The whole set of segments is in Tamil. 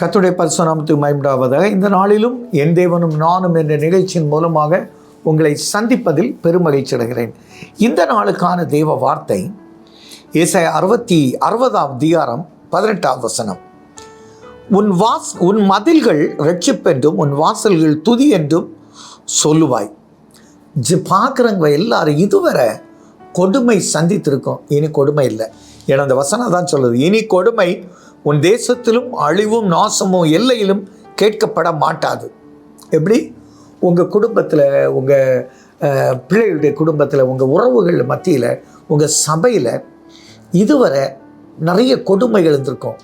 கத்துடைய பரிசுநாமத்துக்கு மயம்டாவதாக இந்த நாளிலும் என் தேவனும் நானும் என்ற நிகழ்ச்சியின் மூலமாக உங்களை சந்திப்பதில் பெருமகிழ்ச்சி அடைகிறேன். இந்த நாளுக்கான தேவ வார்த்தை இசை அறுபத்தி அறுபதாம் அதிகாரம் பதினெட்டாம் வசனம். உன் வாஸ் உன் மதில்கள் ரட்சிப்பென்றும் உன் வாசல்கள் துதி என்றும் சொல்லுவாய். ஜி பார்க்குறவங்க எல்லாரும் இதுவரை கொடுமை சந்தித்திருக்கோம். இனி கொடுமை இல்லை. ஏன்னா அந்த வசனம் தான் சொல்லுது. இனி கொடுமை உன் தேசத்திலும் அழிவும் நாசமும் எல்லையிலும் கேட்கப்பட மாட்டாது. எப்படி? உங்கள் குடும்பத்தில் உங்கள் பிள்ளைகளுடைய குடும்பத்தில் உங்கள் உறவுகள் மத்தியில் உங்கள் சபையில் இதுவரை நிறைய கொடுமைகள் இருந்திருக்கும்.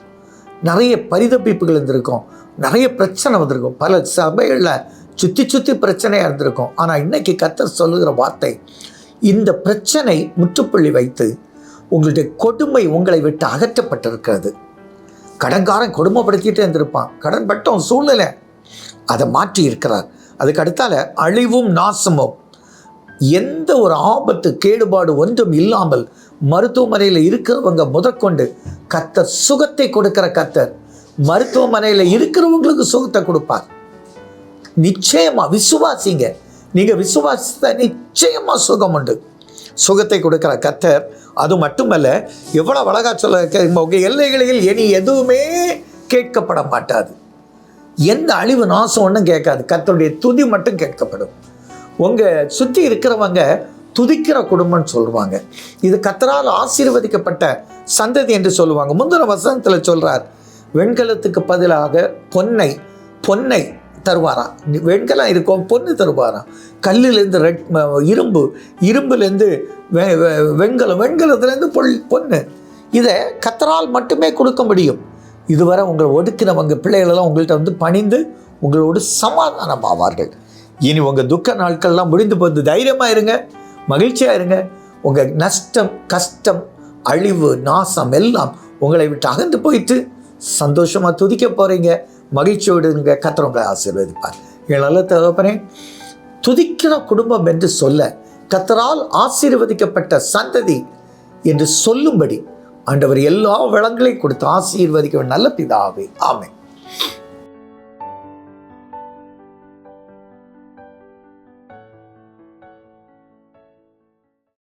நிறைய பரிதப்பிப்புகள் இருந்திருக்கும். நிறைய பிரச்சனை வந்திருக்கும். பல சபைகளில் சுற்றி சுற்றி பிரச்சனையாக இருந்திருக்கும். ஆனால் இன்றைக்கி கத்தர் சொல்லுகிற வார்த்தை இந்த பிரச்சனை முற்றுப்புள்ளி வைத்து உங்களுடைய கொடுமை உங்களை விட்டு அகற்றப்பட்டிருக்கிறது. கடன்காரன் கொடுமைப்படுத்திட்டே இருந்திருப்பான். கடன் பட்டம் சூழ்நிலை. அதை மாற்றி இருக்கிறார். அதுக்கு அடுத்தால அழிவும் நாசமும். எந்த ஒரு ஆபத்து கேடுபாடு ஒன்றும் இல்லாமல் மருத்துவமனையில் இருக்கிறவங்க முதற்கொண்டு கத்தர் சுகத்தை கொடுக்கிற கத்தர். மருத்துவமனையில் இருக்கிறவங்களுக்கு சுகத்தை கொடுப்பார். நிச்சயமா விசுவாசிங்க. நீங்க விசுவாசித்த நிச்சயமா சுகம் உண்டு. சுகத்தை கொடுக்கிற கத்தர் அது மட்டுமல்ல எவ்வளோ அழகா சொல்ல உங்கள் எல்லைகளில் இனி எதுவுமே கேட்கப்பட மாட்டாது. எந்த அழிவு நாசம் ஒன்றும் கேட்காது. கத்தருடைய துதி மட்டும் கேட்கப்படும். உங்கள் சுற்றி இருக்கிறவங்க துதிக்கிற குடும்பம்னு சொல்லுவாங்க. இது கத்தரால் ஆசீர்வதிக்கப்பட்ட சந்ததி என்று சொல்லுவாங்க. முந்தின வசனத்தில் சொல்கிறார் வெண்கலத்துக்கு பதிலாக பொன்னை பொன்னை தருவாராம் வெண்கலம் இருக்கும் பொண்ணு தருவாராம் கல்லுலேருந்து ரெட் இரும்பு இரும்புலேருந்து வெ வெண்கலம் வெண்கலத்துலேருந்து பொல் பொண்ணு இதை கத்தரால் மட்டுமே கொடுக்க முடியும். இதுவரை உங்களை ஒடுக்கினவங்க பிள்ளைகளெல்லாம் உங்கள்கிட்ட வந்து பணிந்து உங்களோடு சமாதானம் ஆவார்கள் இனி உங்கள் துக்க நாட்கள்லாம் முடிந்து போகுது. தைரியமாக இருங்க மகிழ்ச்சியாக இருங்க. உங்கள் நஷ்டம் கஷ்டம் அழிவு நாசம் எல்லாம் உங்களை விட்டு அகந்து போயிட்டு சந்தோஷமாக துதிக்க போகிறீங்க மகிழ்ச்சியோடு இங்கே கத்தர் ஆசீர்வதிப்பார். என் நல்ல தகப்பனே துதிக்கிற குடும்பம் என்று சொல்ல கத்தரால் ஆசீர்வதிக்கப்பட்ட சந்ததி என்று சொல்லும்படி ஆண்டவர் எல்லா வளங்களையும் கொடுத்து ஆசீர்வதிக்க நல்ல பிதாவே. ஆமை